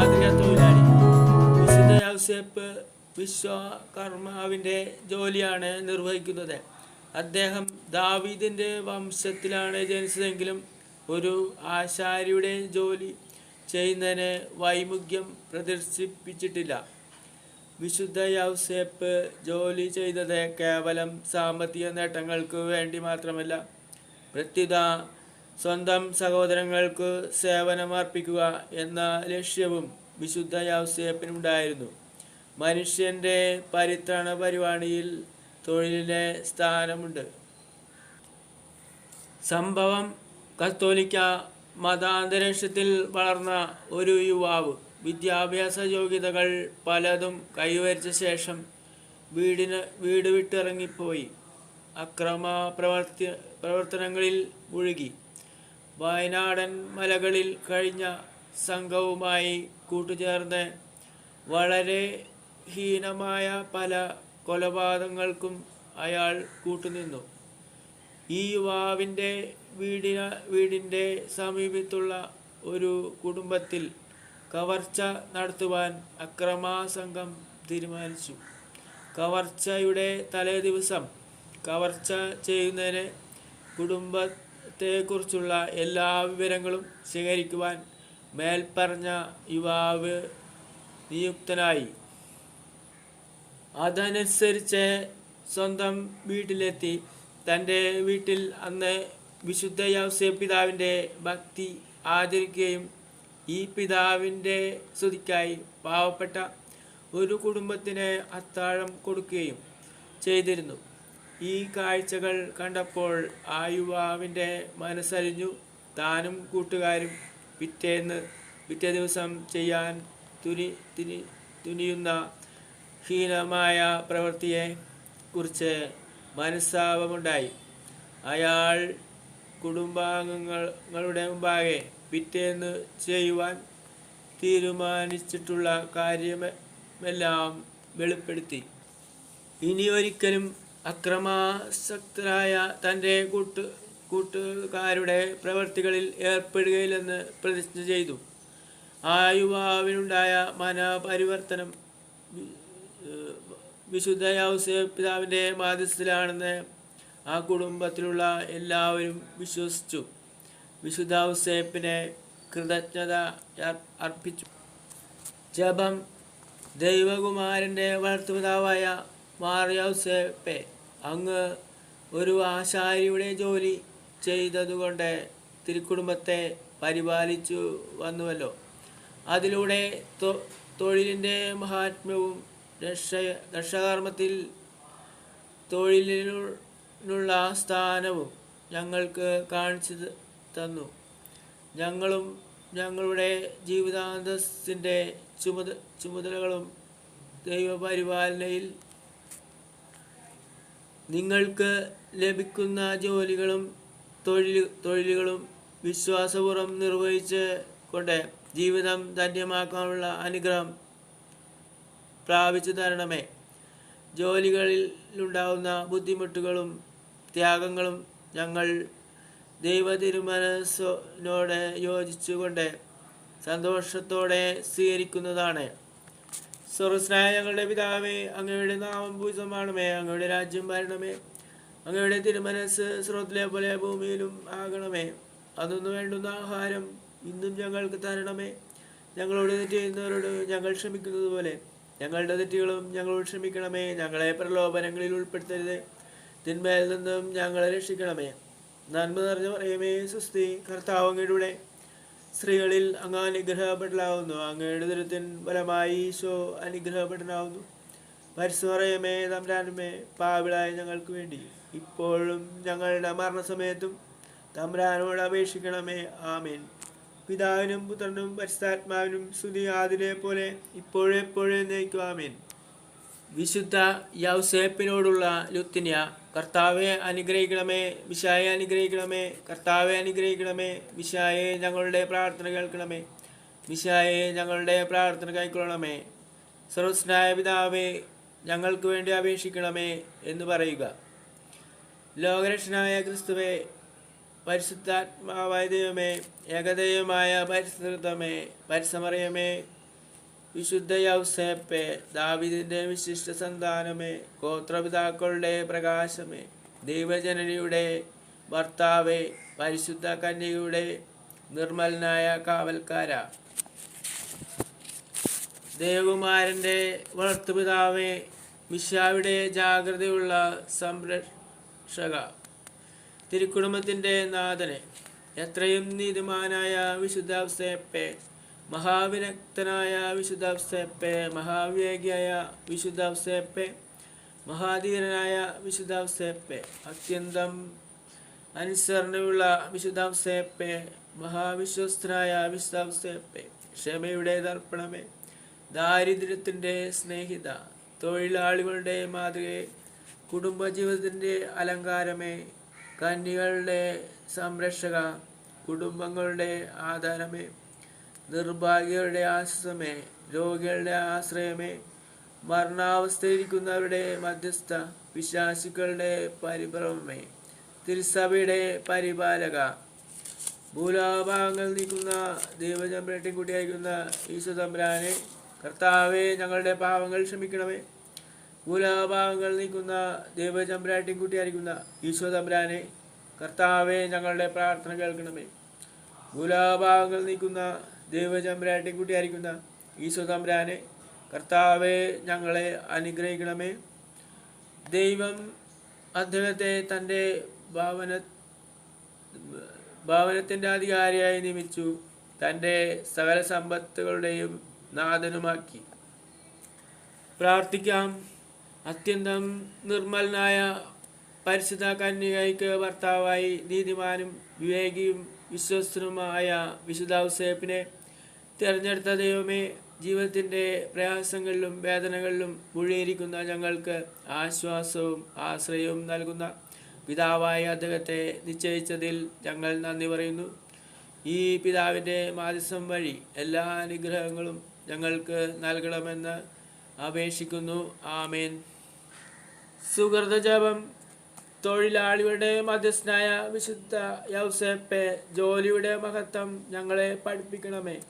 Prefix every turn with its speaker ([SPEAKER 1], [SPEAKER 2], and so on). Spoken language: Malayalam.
[SPEAKER 1] മാതൃക വിശുദ്ധ യൗസേപ്പ് വിശ്വകർമാവിന്റെ ജോലിയാണ് നിർവഹിക്കുന്നത്. അദ്ദേഹം ദാവീദിന്റെ വംശത്തിലാണ് ജനിച്ചതെങ്കിലും ഒരു ആശാരിയുടെ ജോലി ചെയ്യുന്നതിന് വൈമുഖ്യം പ്രദർശിപ്പിച്ചിട്ടില്ല. വിശുദ്ധ യൗസേപ്പ് ജോലി ചെയ്തത് കേവലം സാമ്പത്തിക നേട്ടങ്ങൾക്ക് വേണ്ടി മാത്രമല്ല പ്രത്യുത സ്വന്തം സഹോദരങ്ങൾക്ക് സേവനമർപ്പിക്കുക എന്ന ലക്ഷ്യവും വിശുദ്ധ യൗസേപ്പിനുണ്ടായിരുന്നു. മനുഷ്യന്റെ പരിത്രണ പരിപാടിയിൽ തൊഴിലിന് സ്ഥാനമുണ്ട്. സംഭവം കത്തോലിക്ക മതാന്തരീക്ഷത്തിൽ വളർന്ന ഒരു യുവാവ് വിദ്യാഭ്യാസ യോഗ്യതകൾ പലതും കൈവരിച്ച ശേഷം വീടിന് വീട് വിട്ടിറങ്ങിപ്പോയി. അക്രമ പ്രവർത്തി പ്രവർത്തനങ്ങളിൽ മുഴുകി. വയനാടൻ മലകളിൽ കഴിഞ്ഞ സംഘവുമായി കൂട്ടുചേർന്ന് വളരെ ഹീനമായ പല കൊലപാതകങ്ങൾക്കും അയാൾ കൂട്ടുനിന്നു. ഈ യുവാവിന്റെ വീടിന വീടിന്റെ സമീപത്തുള്ള ഒരു കുടുംബത്തിൽ കവർച്ച നടത്തുവാൻ അക്രമാസംഘം തീരുമാനിച്ചു. കവർച്ചയുടെ തലേ ദിവസം കവർച്ച ചെയ്യുന്നതിന് കുടുംബത്തെക്കുറിച്ചുള്ള എല്ലാ വിവരങ്ങളും ശേഖരിക്കുവാൻ മേൽപ്പറഞ്ഞ യുവാവ് നിയുക്തനായി. അതനുസരിച്ച് സ്വന്തം വീട്ടിലെത്തി. തന്റെ വീട്ടിൽ അന്ന് വിശുദ്ധ യൗസേ പിതാവിന്റെ ഭക്തി ആചരിക്കുകയും ഈ പിതാവിന്റെ സ്തുതിക്കായി പാവപ്പെട്ട ഒരു കുടുംബത്തിന് അത്താഴം കൊടുക്കുകയും ചെയ്തിരുന്നു. ഈ കാഴ്ചകൾ കണ്ടപ്പോൾ ആ യുവാവിന്റെ മനസ്സരിഞ്ഞു. താനും കൂട്ടുകാരും പിറ്റേന്ന് പിറ്റേ ദിവസം ചെയ്യാൻ തുനി തുനി തുനിയുന്ന ഹീനമായ പ്രവൃത്തിയെ കുറിച്ച് മനസ്താപമുണ്ടായി അയാൾ കുടുംബാംഗങ്ങളുടെ മുമ്പാകെ പിറ്റേന്ന് ചെയ്യുവാൻ തീരുമാനിച്ചിട്ടുള്ള കാര്യമെല്ലാം വെളിപ്പെടുത്തി. ഇനി ഒരിക്കലും അക്രമാസക്തരായ തന്റെ കൂട്ട് കൂട്ടുകാരുടെ പ്രവർത്തികളിൽ ഏർപ്പെടുകയില്ലെന്ന് പ്രതിജ്ഞ ചെയ്തു. ആ യുവാവിനുണ്ടായ മനപരിവർത്തനം വിശുദ്ധ യൗസേ പിതാവിന്റെ മാധ്യസ്ഥത്തിലാണെന്ന് ആ കുടുംബത്തിലുള്ള എല്ലാവരും വിശ്വസിച്ചു. വിശുദ്ധ ഔസേപ്പിനെ കൃതജ്ഞത അർ- അർപ്പിച്ചു. ജപം ദൈവകുമാരന്റെ വളർത്തുപിതാവായ മാറിയൗസേപ്പെ അങ്ങ് ഒരു ആശാരിയുടെ ജോലി ചെയ്തതുകൊണ്ട് തിരുക്കുടുംബത്തെ പരിപാലിച്ചു വന്നുവല്ലോ. അതിലൂടെ തൊഴിലിന്റെ മഹാത്മ്യവും രക്ഷ രക്ഷകർമ്മത്തിൽ തൊഴിലിനുള്ള സ്ഥാനവും ഞങ്ങൾക്ക് കാണിച്ചു തന്നു. ഞങ്ങളും ഞങ്ങളുടെ ജീവിതാന്തസ്സിന്റെ ചുമത ചുമതലകളും ദൈവപരിപാലനയിൽ നിങ്ങൾക്ക് ലഭിക്കുന്ന ജോലികളും തൊഴിൽ തൊഴിലുകളും വിശ്വാസപൂർവം നിർവഹിച്ച് കൊണ്ട് ജീവിതം ധന്യമാക്കാനുള്ള അനുഗ്രഹം പ്രാപിച്ചു തരണമേ. ജോലികളിൽ ഉണ്ടാകുന്ന ബുദ്ധിമുട്ടുകളും ത്യാഗങ്ങളും ഞങ്ങൾ ദൈവ തിരുമനസ്സിനോട് യോജിച്ചുകൊണ്ട് സന്തോഷത്തോടെ സ്വീകരിക്കുന്നതാണ്. സ്വർഗസ്നായ ഞങ്ങളുടെ പിതാവേ അങ്ങയുടെ നാമം പൂജിതമാണമേ അങ്ങയുടെ രാജ്യം ഭരണമേ അങ്ങയുടെ തിരുമനസ് സ്രോത്തിലെ പോലെ ഭൂമിയിലും ആകണമേ. അതൊന്നു വേണ്ടുന്ന ആഹാരം ഇന്നും ഞങ്ങൾക്ക് തരണമേ. ഞങ്ങളോട് തെറ്റ് ചെയ്യുന്നവരോട് ഞങ്ങൾ ക്ഷമിക്കുന്നത് പോലെ ഞങ്ങളുടെ തെറ്റുകളും ഞങ്ങളോട് ക്ഷമിക്കണമേ. ഞങ്ങളെ പ്രലോഭനങ്ങളിൽ ഉൾപ്പെടുത്തരുത്. തിന്മയിൽ നിന്നും ഞങ്ങളെ രക്ഷിക്കണമേ. നന്മ നിറഞ്ഞ പറയുമേ സുസ്തി കർത്താവ് അങ്ങയുടെ സ്ത്രീകളിൽ അങ്ങ് അനുഗ്രഹപ്പെടലാവുന്നു. അങ്ങയുടെ ദുരത്തിൻ ഫലമായി ഈശോ അനുഗ്രഹപ്പെടലാവുന്നു. പരിസ്മറയമേ തമ്പ്രാനുമേ പാവിളായ ഞങ്ങൾക്ക് വേണ്ടി. ഇപ്പോഴും ഞങ്ങളുടെ മരണസമയത്തും തമ്പ്രാനോട് അപേക്ഷിക്കണമേ. ആമേൻ. പിതാവിനും പുത്രനും പരിസ്ഥാത്മാവിനും സ്തുതി ആതിരെ പോലെ ഇപ്പോഴെപ്പോഴേ നയിക്കുവാമേൻ വിശുദ്ധ യൗസേപ്പിനോടുള്ള ലുത്തിന്യ കർത്താവെ അനുഗ്രഹിക്കണമേ. വിശായെ അനുഗ്രഹിക്കണമേ. കർത്താവെ അനുഗ്രഹിക്കണമേ. വിശായെ ഞങ്ങളുടെ പ്രാർത്ഥന കേൾക്കണമേ. വിശായെ ഞങ്ങളുടെ പ്രാർത്ഥന കൈക്കൊള്ളണമേ. സർവസ്നായ പിതാവേ ഞങ്ങൾക്ക് വേണ്ടി അപേക്ഷിക്കണമേ എന്ന് പറയുക. ലോകരക്ഷനായ ക്രിസ്തുവേ പരിശുദ്ധാത്മാവായ ദൈവമേ ഏകദൈവമായ പരിശുദ്ധമേ പരിസമറിയമേ വിശുദ്ധ യൗസേപ്പെ ദാവിദിന്റെ വിശിഷ്ട സന്താനമേ ഗോത്രപിതാക്കളുടെ പ്രകാശമേ ദൈവജനനിയുടെ ഭർത്താവേ പരിശുദ്ധ കന്യയുടെ നിർമ്മലനായ കാവൽക്കാര. ദേവകുമാരന്റെ വളർത്തുപിതാവേ മിശാവിടെ ജാഗ്രതയുള്ള സംരക്ഷക തിരുക്കുടുംബത്തിന്റെ നാഥനെ. എത്രയും നീതിമാനായ വിശുദ്ധാവസേപ്പെ മഹാവിരക്തനായ വിശുദ്ധാവസേപ്പെ മഹാവേഗിയായ വിശുദ്ധാവസേപ്പെ മഹാധീരനായ വിശുദ്ധാവസേപ്പെ അത്യന്തം അനുസരണയുള്ള വിശുദ്ധാവസേപ്പെ മഹാവിശ്വസ്തനായ വിശുദ്ധാവസേപ്പെ ക്ഷമയുടെ ദർപ്പണമേ ദാരിദ്ര്യത്തിന്റെ സ്നേഹിത തൊഴിലാളികളുടെ മാതൃക കുടുംബജീവിതത്തിന്റെ അലങ്കാരമേ കന്യകളുടെ സംരക്ഷക കുടുംബങ്ങളുടെ ആധാരമേ. നിർഭാഗ്യരുടെ ആശ്രമേ രോഗികളുടെ ആശ്രയമേ. മരണാവസ്ഥയിരിക്കുന്നവരുടെ മധ്യസ്ഥ വിശ്വാസികളുടെ പരിഭ്രമമേ. തിരുസഭയുടെ പരിപാലക. ഭൂലോഭാഗങ്ങൾ നീക്കുന്ന ദൈവചമ്പ്രേട്ടി കൂട്ടിയായിരിക്കുന്ന ഈശോ തമ്പുരാനെ കർത്താവെ ഞങ്ങളുടെ പാവങ്ങൾ ക്ഷമിക്കണമേ. ഭൂലോഭാഗങ്ങൾ നീക്കുന്ന ദൈവചമ്പ്രാട്ടി കൂട്ടിയായിരിക്കുന്ന ഈശോ തമ്പുരാനെ കർത്താവെ ഞങ്ങളുടെ പ്രാർത്ഥന കേൾക്കണമേ. ഭൂലോഭാഗങ്ങൾ നീക്കുന്ന ദൈവചമ്പ്രാട്ടി കൂട്ടിയായിരിക്കുന്ന ഈശോ തമ്പുരാനെ കർത്താവെ ഞങ്ങളെ അനുഗ്രഹിക്കണമേ. ദൈവം അദ്ദേഹത്തെ തന്റെ ഭാവന ഭാവനത്തിന്റെ അധികാരിയായി നിയമിച്ചു. തന്റെ സകല സമ്പത്തുകളുടെയും നാഥനുമാക്കി. പ്രാർത്ഥിക്കാം. അത്യന്തം നിർമ്മലനായ പരിശുദ്ധ കന്യകയ്ക്ക് ഭർത്താവായി നീതിമാനും വിവേകിയും വിശ്വസ്തനുമായ വിശുദ്ധ ഔസേപ്പിനെ തിരഞ്ഞെടുത്ത ദൈവമേ ജീവിതത്തിന്റെ പ്രയാസങ്ങളിലും വേദനകളിലും മുഴുകിയിരിക്കുന്ന ഞങ്ങൾക്ക് ആശ്വാസവും ആശ്രയവും നൽകുന്ന പിതാവായ അദ്ദേഹത്തെ നിശ്ചയിച്ചതിൽ ഞങ്ങൾ നന്ദി പറയുന്നു. ഈ പിതാവിന്റെ മാധ്യസം വഴി എല്ലാ അനുഗ്രഹങ്ങളും ഞങ്ങൾക്ക് നൽകണമെന്ന് അപേക്ഷിക്കുന്നു. ആമേൻ. സുഹൃത ജപം. തൊഴിലാളിയുടെ മധ്യസ്ഥനായ വിശുദ്ധ യൗസേപ്പെ ജോലിയുടെ മഹത്വം ഞങ്ങളെ പഠിപ്പിക്കണമേ.